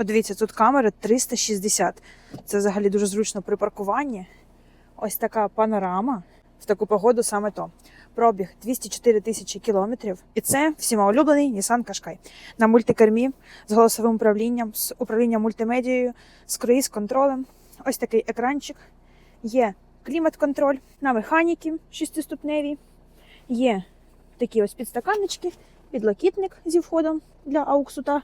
Подивіться, тут камери 360. Це взагалі дуже зручно при паркуванні. Ось така панорама. В таку погоду саме то. Пробіг 204 тисячі кілометрів. І це всіма улюблений Nissan Qashqai. На мультикермі з голосовим управлінням, з управлінням мультимедією, з круїз контролем. Ось такий екранчик. Є клімат-контроль на механіки шестиступневі. Є такі ось підстаканнички, підлокітник зі входом для ауксу та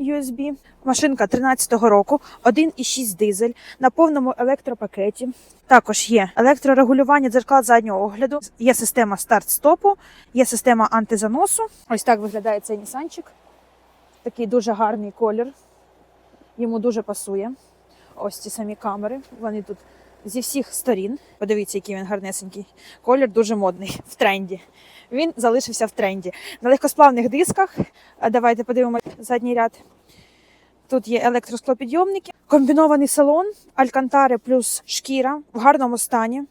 USB. Машинка 13-го року, 1,6 дизель на повному електропакеті. Також є електрорегулювання дзеркал заднього огляду, є система старт-стопу, є система антизаносу. Ось так виглядає цей нісанчик. Такий дуже гарний колір. Йому дуже пасує. Ось ці самі камери. Вони тут зі всіх сторін. Подивіться, який він гарнесенький. Колір дуже модний в тренді. Він залишився в тренді. На легкосплавних дисках. Давайте подивимося задній ряд. Тут є електросклопідйомники, комбінований салон, алькантари плюс шкіра в гарному стані.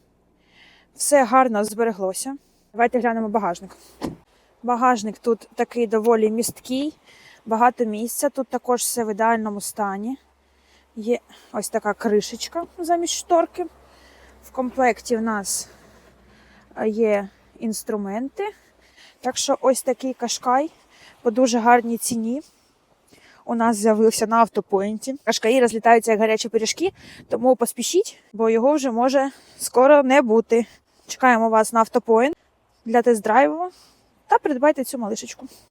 Все гарно збереглося. Давайте глянемо багажник. Багажник тут такий доволі місткий, багато місця. Тут також все в ідеальному стані. Є ось така кришечка замість шторки. В комплекті в нас е, є інструменти. Так що ось такий кашкай по дуже гарній ціні. У нас з'явився на автопоінті. Кашкаї розлітаються як гарячі пиріжки, тому поспішіть, бо його вже може скоро не бути. Чекаємо вас на автопоінт для тест-драйву та придбайте цю малишечку.